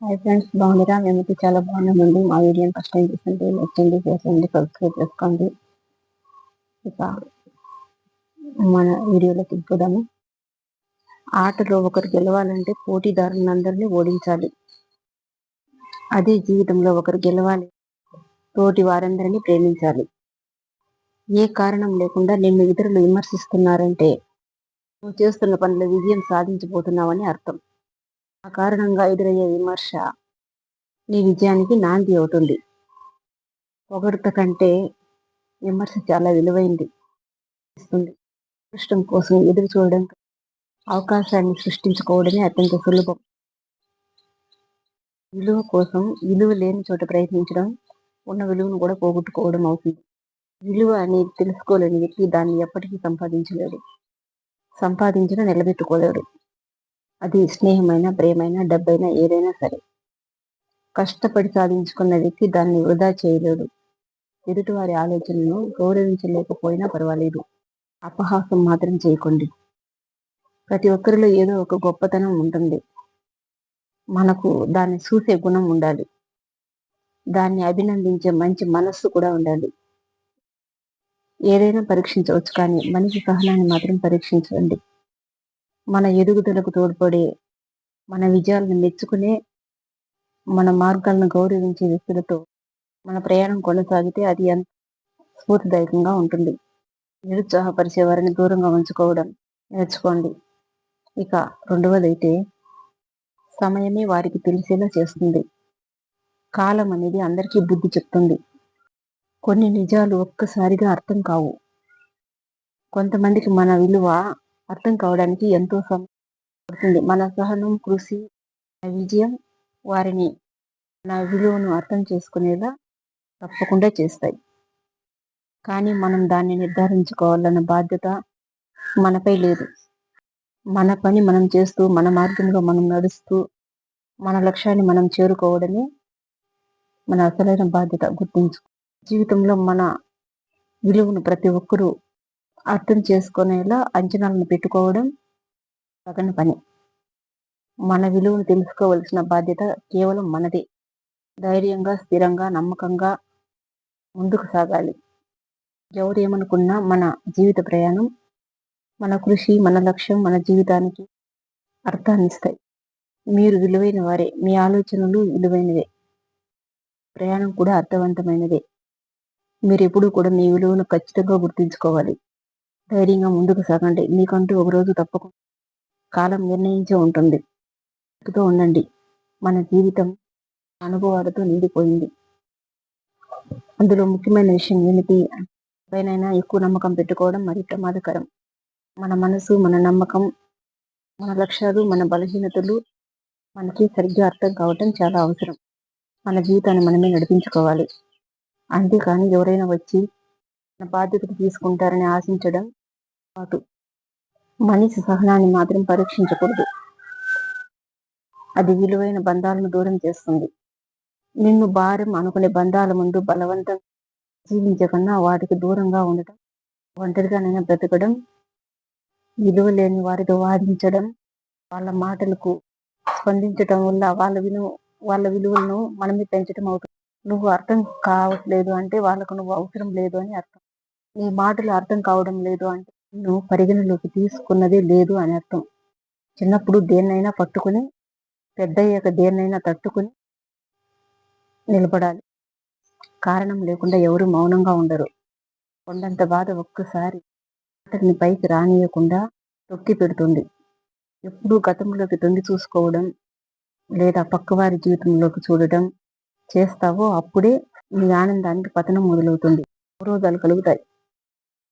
Hi friends బాగుందిరా మేమైతే చాలా బాగున్నామండి. మా వీడియోని ఫస్ట్ టైం చూసండి నచ్చండి చేసండి సబ్స్క్రైబ్ చేసుకోండి. ఇక మన వీడియోలోకి వెళ్ళిపోదాము ఆటలో ఒకరు గెలవాలంటే పోటీదారులందరినీ ఓడించాలి. అదే జీవితంలో ఒకరు గెలవాలి. తోటి వారందరినీ ప్రేమించాలి. ఏ కారణం లేకుండా నిన్ను ఇతరులు విమర్శిస్తున్నారంటే నువ్వు చేస్తున్న పనిలో విజయం సాధించబోతున్నావని అర్థం. ఆ కారణంగా ఎదురయ్యే విమర్శ నీ విజయానికి నాంది అవుతుంది. పొగడత కంటే విమర్శ చాలా విలువైంది. ఇస్తుంది. అదృష్టం కోసం ఎదురు చూడడం అవకాశాన్ని సృష్టించుకోవడమే అత్యంత సులభం. విలువ కోసం విలువ లేని చోట ప్రయత్నించడం ఉన్న విలువను కూడా పోగొట్టుకోవడం అవుతుంది. విలువ అనేది తెలుసుకోలేని వ్యక్తి దాన్ని ఎప్పటికీ సంపాదించలేడు. సంపాదించిన నిలబెట్టుకోలేడు. అది స్నేహమైన ప్రేమైన డబ్బైనా ఏదైనా సరే. కష్టపడి సాధించుకున్న వ్యక్తి దాన్ని వృధా చేయలేడు. ఎదుటివారి ఆలోచనలను గౌరవించలేకపోయినా పర్వాలేదు. అపహాసం మాత్రం చేయకండి. ప్రతి ఒక్కరిలో ఏదో ఒక గొప్పతనం ఉంటుంది. మనకు దాన్ని చూసే గుణం ఉండాలి. దాన్ని అభినందించే మంచి మనస్సు కూడా ఉండాలి. ఏదైనా పరీక్షించవచ్చు కానీ మనిషి సహనాన్ని మాత్రం పరీక్షించండి. మన ఎదుగుదలకు తోడ్పడే మన విజయాలను మెచ్చుకునే మన మార్గాలను గౌరవించే వ్యక్తులతో మన ప్రయాణం కొనసాగితే అది ఎంత స్ఫూర్తిదాయకంగా ఉంటుంది. నిరుత్సాహపరిచే వారిని దూరంగా ఉంచుకోవడం నేర్చుకోండి. ఇక రెండవదైతే సమయమే వారికి తెలిసేలా చేస్తుంది. కాలం అనేది అందరికీ బుద్ధి చెప్తుంది. కొన్ని నిజాలు ఒక్కసారిగా అర్థం కావు. కొంతమందికి మన విలువ అర్థం కావడానికి ఎంతో సమయం పడుతుంది. మన సహనం కృషి విజయం వారిని నా విలువను అర్థం చేసుకునేలా తప్పకుండా చేస్తాయి. కానీ మనం దాన్ని నిర్ధారించుకోవాలన్న బాధ్యత మనపై లేదు. మన పని మనం చేస్తూ మన మార్గంలో మనం నడుస్తూ మన లక్ష్యాన్ని మనం చేరుకోవడమే మన అసలైన బాధ్యత గుర్తించు. జీవితంలో మన విలువను ప్రతి ఒక్కరూ అర్థం చేసుకునేలా అంచనాలను పెట్టుకోవడం తగని పని. మన విలువను తెలుసుకోవలసిన బాధ్యత కేవలం మనదే. ధైర్యంగా స్థిరంగా నమ్మకంగా ముందుకు సాగాలి. ఎవరేమనుకున్నా మన జీవిత ప్రయాణం మన కృషి మన లక్ష్యం మన జీవితానికి అర్థాన్నిస్తాయి. మీరు విలువైన వారే మీ ఆలోచనలు విలువైనవే. ప్రయాణం కూడా అర్థవంతమైనదే. మీరు ఎప్పుడూ కూడా మీ విలువను ఖచ్చితంగా గుర్తుంచుకోవాలి. ధైర్యంగా ముందుకు సాగండి. మీకంటూ ఒకరోజు తప్పకుండా కాలం నిర్ణయించే ఉంటుంది. ఉండండి. మన జీవితం అనుభవాలతో నిండిపోయింది. అందులో ముఖ్యమైన విషయం ఏమిటి? పైనైనా ఎక్కువ నమ్మకం పెట్టుకోవడం మరి ప్రమాదకరం. మన మనసు మన నమ్మకం మన లక్ష్యాలు మన బలహీనతలు మనకి సరిగ్గా అర్థం కావటం చాలా అవసరం. మన జీవితాన్ని మనమే నడిపించుకోవాలి. అంతేకాని ఎవరైనా వచ్చి మన బాధ్యతలు తీసుకుంటారని ఆశించడం పాటు మనిషి సహనాన్ని మాత్రం పరీక్షించకూడదు. అది విలువైన బంధాలను దూరం చేస్తుంది. నిన్ను భారం అనుకునే బంధాల ముందు బలవంతం జీవించకుండా వాటికి దూరంగా ఉండటం ఒంటరిగానైనా బ్రతకడం విలువ లేని వారితో వాదించడం వాళ్ళ మాటలకు స్పందించడం వల్ల వాళ్ళ విలువ వాళ్ళ విలువలను మనమే పెంచడం అవుతుంది. నువ్వు అర్థం కావట్లేదు అంటే వాళ్ళకు నువ్వు అవసరం లేదు అని అర్థం. నీ మాటలు అర్థం కావడం లేదు అంటే నువ్వు పరిగణలోకి తీసుకున్నదే లేదు అని అర్థం. చిన్నప్పుడు దేన్నైనా పట్టుకుని పెద్దయ్యాక దేన్నైనా తట్టుకుని నిలబడాలి. కారణం లేకుండా ఎవరు మౌనంగా ఉండరు. కొండంత బాధ ఒక్కసారి అతడిని పైకి రానియకుండా తొక్కి పెడుతుంది. ఎప్పుడూ గతంలోకి తొంగి చూసుకోవడం లేదా పక్కవారి జీవితంలోకి చూడటం చేస్తావో అప్పుడే నీ ఆనందానికి పతనం మొదలవుతుంది. అవరోధాలు కలుగుతాయి.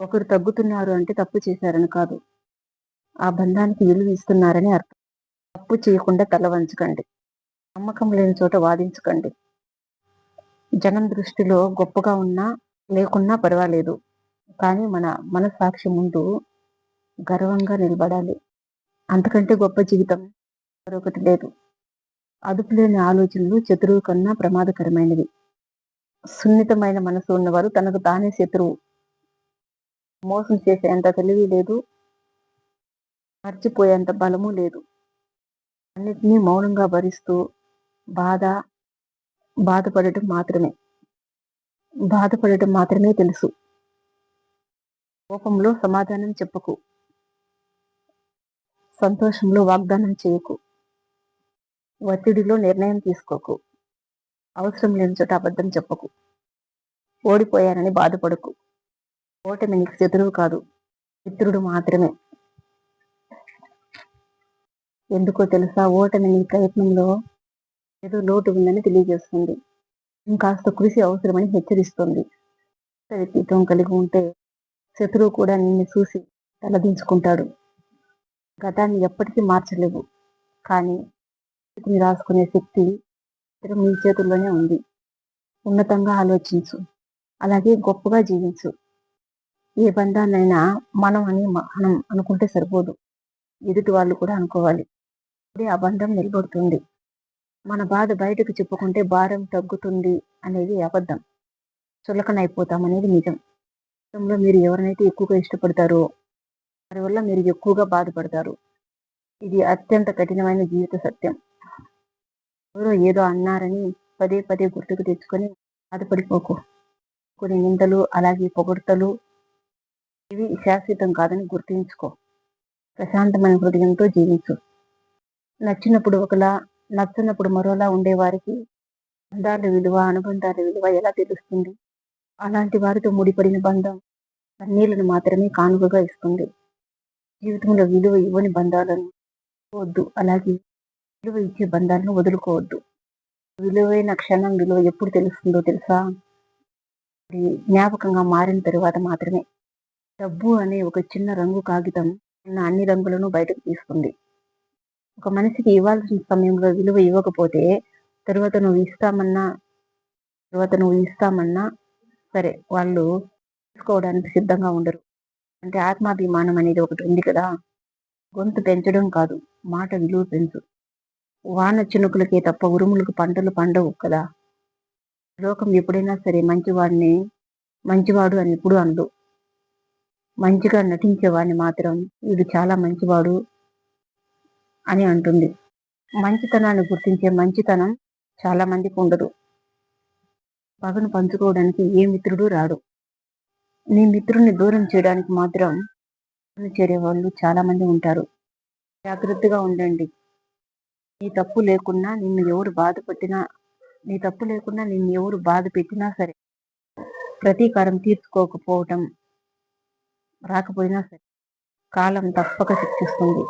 ఒకరు తగ్గుతున్నారు అంటే తప్పు చేశారని కాదు. ఆ బంధానికి విలువ ఇస్తున్నారని అర్థం. తప్పు చేయకుండా తల వంచకండి. నమ్మకం లేని చోట వాదించకండి. జనం దృష్టిలో గొప్పగా ఉన్నా లేకున్నా పర్వాలేదు. కానీ మన మనసాక్షి ముందు గర్వంగా నిలబడాలి. అంతకంటే గొప్ప జీవితం మరొకటి లేదు. అదుపు లేని ఆలోచనలు శత్రువు కన్నా ప్రమాదకరమైనవి. సున్నితమైన మనసు ఉన్నవారు తనకు తానే శత్రువు. మోసం చేసేంత తెలివి లేదు. మర్చిపోయేంత బలము లేదు. అన్నిటినీ మౌనంగా భరిస్తూ బాధ బాధపడటం మాత్రమే. బాధపడటం మాత్రమే తెలుసు. కోపంలో సమాధానం చెప్పకు. సంతోషంలో వాగ్దానం చేయకు. ఒత్తిడిలో నిర్ణయం తీసుకోకు. అవసరం లేని చోట అబద్ధం చెప్పకు. ఓడిపోయానని బాధపడకు. ఓటమి నీకు శత్రువు కాదు. మిత్రుడు మాత్రమే. ఎందుకో తెలుసా? ఓటమి నీ ప్రయత్నంలో ఏదో లోటు ఉందని తెలియజేస్తుంది. ఇంకాస్త కృషి అవసరమని హెచ్చరిస్తుంది. వ్యక్తిత్వం కలిగి ఉంటే శత్రువు కూడా నిన్ను చూసి తలదించుకుంటాడు. గతాన్ని ఎప్పటికీ మార్చలేవు. కానీ రాసుకునే శక్తి మీ చేతుల్లోనే ఉంది. ఉన్నతంగా ఆలోచించు. అలాగే గొప్పగా జీవించు. ఏ బంధాన్నైనా మనం అని మనం అనుకుంటే సరిపోదు. ఎదుటి వాళ్ళు కూడా అనుకోవాలి. అప్పుడే ఆ బంధం నిలబడుతుంది. మన బాధ బయటకు చెప్పుకుంటే భారం తగ్గుతుంది అనేది అబద్ధం. చులకనైపోతాం అనేది నిజం. కుటుంబంలో మీరు ఎవరినైతే ఎక్కువగా ఇష్టపడతారో వారి వల్ల మీరు ఎక్కువగా బాధపడతారు. ఇది అత్యంత కఠినమైన జీవిత సత్యం. ఎవరో ఏదో అన్నారని పదే పదే గుర్తుకు తెచ్చుకొని బాధపడిపోకు. కొన్ని నిందలు అలాగే పొగడ్తలు ఇవి శాశ్వతం కాదని గుర్తుంచుకో. ప్రశాంతమైన హృదయంతో జీవించు. నచ్చినప్పుడు ఒకలా నచ్చినప్పుడు మరోలా ఉండేవారికి బంధాల విలువ అనుబంధాల విలువ ఎలా తెలుస్తుంది? అలాంటి వారితో ముడిపడిన బంధం కన్నీళ్ళను మాత్రమే కానుకగా ఇస్తుంది. జీవితంలో విలువ ఇవ్వని బంధాలను వద్దు. అలాగే విలువ ఇచ్చే బంధాలను వదులుకోవద్దు. విలువైన క్షణం విలువ ఎప్పుడు తెలుస్తుందో తెలుసా? అది జ్ఞాపకంగా మారిన తరువాత మాత్రమే. డబ్బు అనే ఒక చిన్న రంగు కాగితం ఉన్న అన్ని రంగులను బయటకు తీస్తుంది. ఒక మనిషికి ఇవ్వాల్సిన సమయంలో విలువ ఇవ్వకపోతే తర్వాత నువ్వు ఇస్తామన్నా తర్వాత నువ్వు ఇస్తామన్నా సరే వాళ్ళు తీసుకోవడానికి సిద్ధంగా ఉండరు. అంటే ఆత్మాభిమానం అనేది ఒకటి ఉంది కదా. గొంతు పెంచడం కాదు మాట విలువ పెంచు. వాన చినుకులకే తప్ప ఉరుములకు పంటలు పండవు కదా. లోకం ఎప్పుడైనా సరే మంచివాడిని మంచివాడు అని ఎప్పుడు అనదు. మంచిగా నటించేవాడిని మాత్రం. వీడు చాలా మంచివాడు అని అంటుంది. మంచితనాన్ని గుర్తించే మంచితనం చాలా మందికి ఉండదు. పగను పంచుకోవడానికి ఏ మిత్రుడు రాడు. నీ మిత్రుని దూరం చేయడానికి మాత్రం చేరే వాళ్ళు చాలా మంది ఉంటారు. జాగ్రత్తగా ఉండండి. నీ తప్పు లేకున్నా నిన్ను ఎవరు బాధ పెట్టినా నీ తప్పు లేకుండా నిన్ను ఎవరు బాధ పెట్టినా సరే ప్రతీకారం తీర్చుకోకపోవటం రాకపోయినా సరే కాలం తప్పక శిక్షిస్తుంది.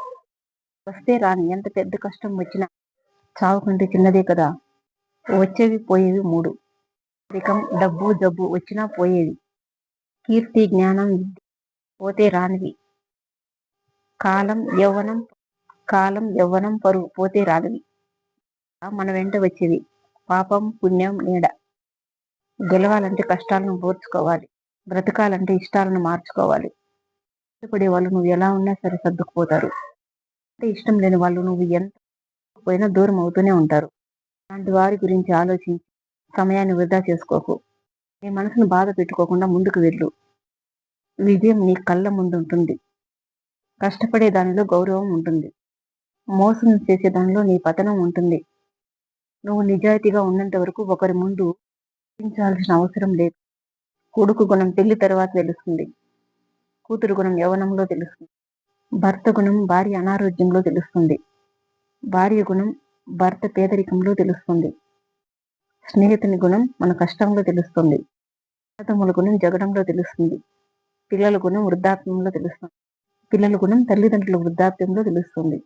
వస్తే రాని ఎంత పెద్ద కష్టం వచ్చినా చావు కంటే చిన్నదే కదా. వచ్చేవి పోయేవి మూడు. రికం డబ్బు జబ్బు వచ్చినా పోయేవి. కీర్తి జ్ఞానం పోతే రానివి. కాలం యవ్వనం కాలం యవ్వనం పరువు పోతే రానివి. మన వెంట వచ్చేవి. పాపం పుణ్యం నీడ. గెలవాలంటే కష్టాలను పోర్చుకోవాలి. బ్రతకాలంటే ఇష్టాలను మార్చుకోవాలి. ఇష్టపడే వాళ్ళు నువ్వు ఎలా ఉన్నా సరే సర్దుకుపోతారు. అంటే ఇష్టం లేని వాళ్ళు నువ్వు ఎంత పోయినా దూరం అవుతూనే ఉంటారు. అలాంటి వారి గురించి ఆలోచించి సమయాన్ని వృధా చేసుకోకు. నీ మనసును బాధ పెట్టుకోకుండా ముందుకు వెళ్ళు. విజయం నీ కళ్ళ ముందు ఉంటుంది కష్టపడే దానిలో గౌరవం ఉంటుంది. మోసం చేసే దానిలో నీ పతనం ఉంటుంది. నువ్వు నిజాయితీగా ఉన్నంత వరకు ఒకరి ముందు చూపించాల్సిన అవసరం లేదు. కొడుకు గుణం పెళ్ళి తర్వాత తెలుస్తుంది. కూతురు గుణం యవనంలో తెలుస్తుంది. భర్త గుణం భార్య అనారోగ్యంలో తెలుస్తుంది. భార్య గుణం భర్త పేదరికంలో తెలుస్తుంది. స్నేహితుని గుణం మన కష్టంలో తెలుస్తుంది. అన్నదమ్ముల గుణం జగడంలో తెలుస్తుంది. పిల్లల గుణం వృద్ధాప్యంలో తెలుస్తుంది. పిల్లల గుణం తల్లిదండ్రుల వృద్ధాప్యంలో తెలుస్తుంది.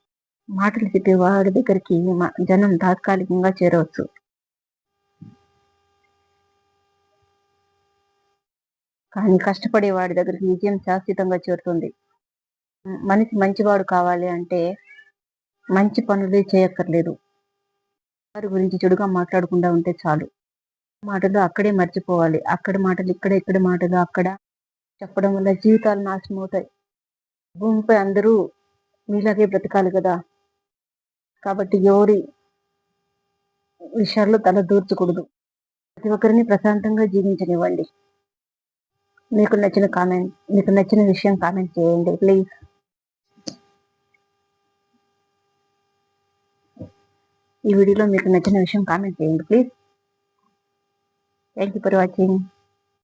మాటలు చెప్పే వాడి దగ్గరికి జనం తాత్కాలికంగా చేరవచ్చు. కానీ కష్టపడే వాడి దగ్గరికి విజయం శాశ్వతంగా చేరుతుంది. మనిషి మంచివాడు కావాలి అంటే మంచి పనులే చేయక్కర్లేదు. వారి గురించి చెడుగా మాట్లాడకుండా ఉంటే చాలు. మాటలు అక్కడే మర్చిపోవాలి. అక్కడ మాటలు ఇక్కడ ఇక్కడ మాటలు అక్కడ. చెప్పడం వల్ల జీవితాలు నాశనం అవుతాయి భూమిపై అందరూ మీలాగే బ్రతకాలి కదా. కాబట్టి ఎవరి విషయాల్లో తల దూర్చకూడదు. ప్రతి ఒక్కరిని ప్రశాంతంగా జీవించనివ్వండి. మీకు నచ్చిన కామెంట్ మీకు నచ్చిన విషయం కామెంట్ చేయండి ప్లీజ్. ఈ వీడియోలో మీకు నచ్చిన విషయం కామెంట్ చేయండి please. Thank you for watching